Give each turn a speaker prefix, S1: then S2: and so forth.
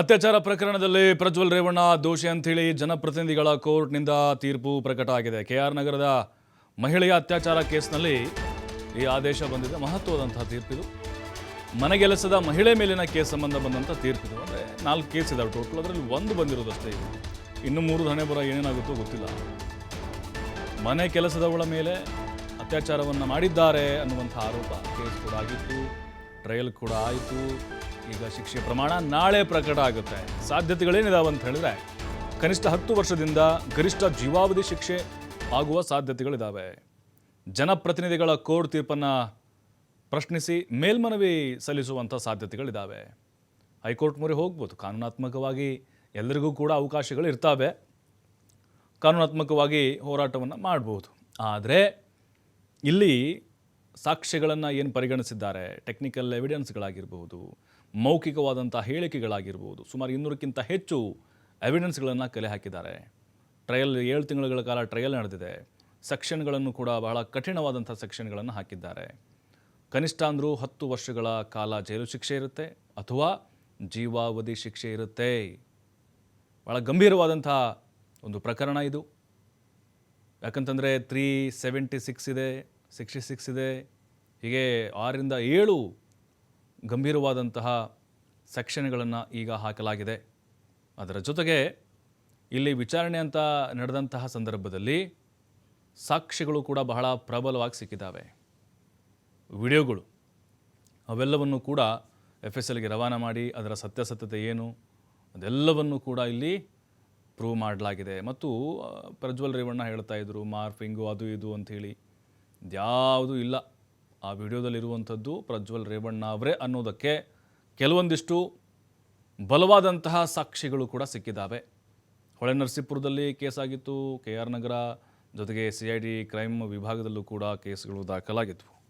S1: ಅತ್ಯಾಚಾರ ಪ್ರಕರಣದಲ್ಲಿ ಪ್ರಜ್ವಲ್ ರೇವಣ್ಣ ದೋಷಿ ಅಂತೇಳಿ ಜನಪ್ರತಿನಿಧಿಗಳ ಕೋರ್ಟ್ನಿಂದ ತೀರ್ಪು ಪ್ರಕಟ ಆಗಿದೆ. ಕೆ ಆರ್ ನಗರದ ಮಹಿಳೆಯ ಅತ್ಯಾಚಾರ ಕೇಸ್ನಲ್ಲಿ ಈ ಆದೇಶ ಬಂದಿದೆ. ಮಹತ್ವದಂತಹ ತೀರ್ಪಿದು. ಮನೆಗೆಲಸದ ಮಹಿಳೆ ಮೇಲಿನ ಕೇಸ್ ಸಂಬಂಧ ಬಂದಂಥ ತೀರ್ಪಿದು. ಅಂದರೆ ನಾಲ್ಕು ಕೇಸ್ ಇದಾವೆ ಟೋಟಲ್. ಅದರಲ್ಲಿ ಒಂದು ಬಂದಿರೋದಷ್ಟೇ. ಇನ್ನು ಮೂರು ಹಣೆ ಬರ ಏನೇನಾಗುತ್ತೋ ಗೊತ್ತಿಲ್ಲ. ಮನೆ ಕೆಲಸದವಳ ಮೇಲೆ ಅತ್ಯಾಚಾರವನ್ನು ಮಾಡಿದ್ದಾರೆ ಅನ್ನುವಂಥ ಆರೋಪ ಕೇಸ್ ಕೂಡ ಆಗಿತ್ತು. ಟ್ರಯಲ್ ಕೂಡ ಆಯಿತು. ಈಗ ಶಿಕ್ಷೆ ಪ್ರಮಾಣ ನಾಳೆ ಪ್ರಕಟ ಆಗುತ್ತೆ. ಸಾಧ್ಯತೆಗಳೇನಿದಾವೆ ಅಂತ ಹೇಳಿದ್ರೆ, ಕನಿಷ್ಠ ಹತ್ತು ವರ್ಷದಿಂದ ಗರಿಷ್ಠ ಜೀವಾವಧಿ ಶಿಕ್ಷೆ ಆಗುವ ಸಾಧ್ಯತೆಗಳಿದ್ದಾವೆ ಜನಪ್ರತಿನಿಧಿಗಳ ಕೋರ್ಟ್ ತೀರ್ಪನ್ನು ಪ್ರಶ್ನಿಸಿ ಮೇಲ್ಮನವಿ ಸಲ್ಲಿಸುವಂಥ ಸಾಧ್ಯತೆಗಳಿದ್ದಾವೆ ಹೈಕೋರ್ಟ್ ಮೊರೆ ಹೋಗ್ಬೋದು. ಕಾನೂನಾತ್ಮಕವಾಗಿ ಎಲ್ಲರಿಗೂ ಕೂಡ ಅವಕಾಶಗಳು ಇರ್ತವೆ. ಕಾನೂನಾತ್ಮಕವಾಗಿ ಹೋರಾಟವನ್ನು ಮಾಡ್ಬೋದು. ಆದರೆ ಇಲ್ಲಿ ಸಾಕ್ಷ್ಯಗಳನ್ನು ಏನು ಪರಿಗಣಿಸಿದ್ದಾರೆ? ಟೆಕ್ನಿಕಲ್ ಎವಿಡೆನ್ಸ್ಗಳಾಗಿರ್ಬೋದು ಮೌಖಿಕವಾದಂಥ ಹೇಳಿಕೆಗಳಾಗಿರ್ಬೋದು, ಸುಮಾರು ಇನ್ನೂರಕ್ಕಿಂತ ಹೆಚ್ಚು ಎವಿಡೆನ್ಸ್ಗಳನ್ನು ಕಲೆ ಹಾಕಿದ್ದಾರೆ. ಟ್ರಯಲ್ ಏಳು ತಿಂಗಳುಗಳ ಕಾಲ ಟ್ರಯಲ್ ನಡೆದಿದೆ. ಸೆಕ್ಷನ್ಗಳನ್ನು ಕೂಡ ಬಹಳ ಕಠಿಣವಾದಂಥ ಸೆಕ್ಷನ್ಗಳನ್ನು ಹಾಕಿದ್ದಾರೆ. ಕನಿಷ್ಠ ಅಂದರೂ ಹತ್ತು ವರ್ಷಗಳ ಕಾಲ ಜೈಲು ಶಿಕ್ಷೆ ಇರುತ್ತೆ ಅಥವಾ ಜೀವಾವಧಿ ಶಿಕ್ಷೆ ಇರುತ್ತೆ. ಭಾಳ ಗಂಭೀರವಾದಂಥ ಒಂದು ಪ್ರಕರಣ ಇದು. ಯಾಕಂತಂದರೆ ತ್ರೀ ಸೆವೆಂಟಿ ಸಿಕ್ಸ್ ಇದೆ. ಸಿಕ್ಸ್ಟಿ ಸಿಕ್ಸ್ ಇದೆ. ಹೀಗೆ ಆರರಿಂದ ಏಳು ಗಂಭೀರವಾದಂತಹ ಸೆಕ್ಷನ್ಗಳನ್ನು ಈಗ ಹಾಕಲಾಗಿದೆ. ಅದರ ಜೊತೆಗೆ ಇಲ್ಲಿ ವಿಚಾರಣೆ ಅಂತ ನಡೆದಂತಹ ಸಂದರ್ಭದಲ್ಲಿ ಸಾಕ್ಷಿಗಳು ಕೂಡ ಬಹಳ ಪ್ರಬಲವಾಗಿ ಸಿಕ್ಕಿದ್ದಾವೆ. ವಿಡಿಯೋಗಳು ಅವೆಲ್ಲವನ್ನು ಕೂಡ ಎಫ್ ಎಸ್ ಎಲ್ಗೆ ರವಾನೆ ಮಾಡಿ ಅದರ ಸತ್ಯಾಸತ್ಯತೆ ಏನು ಅದೆಲ್ಲವನ್ನು ಕೂಡ ಇಲ್ಲಿ ಪ್ರೂವ್ ಮಾಡಲಾಗಿದೆ. ಮತ್ತು ಪ್ರಜ್ವಲ್ ರೇವಣ್ಣ ಹೇಳ್ತಾ ಇದ್ರು ಮಾರ್ಫಿಂಗು ಅದು ಇದು ಅಂಥೇಳಿ ಇದ್ಯಾವುದೂ ಇಲ್ಲ. ಆ ವಿಡಿಯೋದಲ್ಲಿರುವಂಥದ್ದು ಪ್ರಜ್ವಲ್ ರೇವಣ್ಣ ಅವರೇ ಅನ್ನೋದಕ್ಕೆ ಕೆಲವೊಂದಿಷ್ಟು ಬಲವಾದಂತಹ ಸಾಕ್ಷಿಗಳು ಕೂಡ ಸಿಕ್ಕಿದ್ದಾವೆ. ಹೊಳೆನರಸೀಪುರದಲ್ಲಿ ಕೇಸಾಗಿತ್ತು. ಕೆ ಆರ್ ನಗರ ಜೊತೆಗೆ ಸಿ ಐ ಡಿ ಕ್ರೈಮ್ ವಿಭಾಗದಲ್ಲೂ ಕೂಡ ಕೇಸ್ಗಳು ದಾಖಲಾಗಿದ್ವು.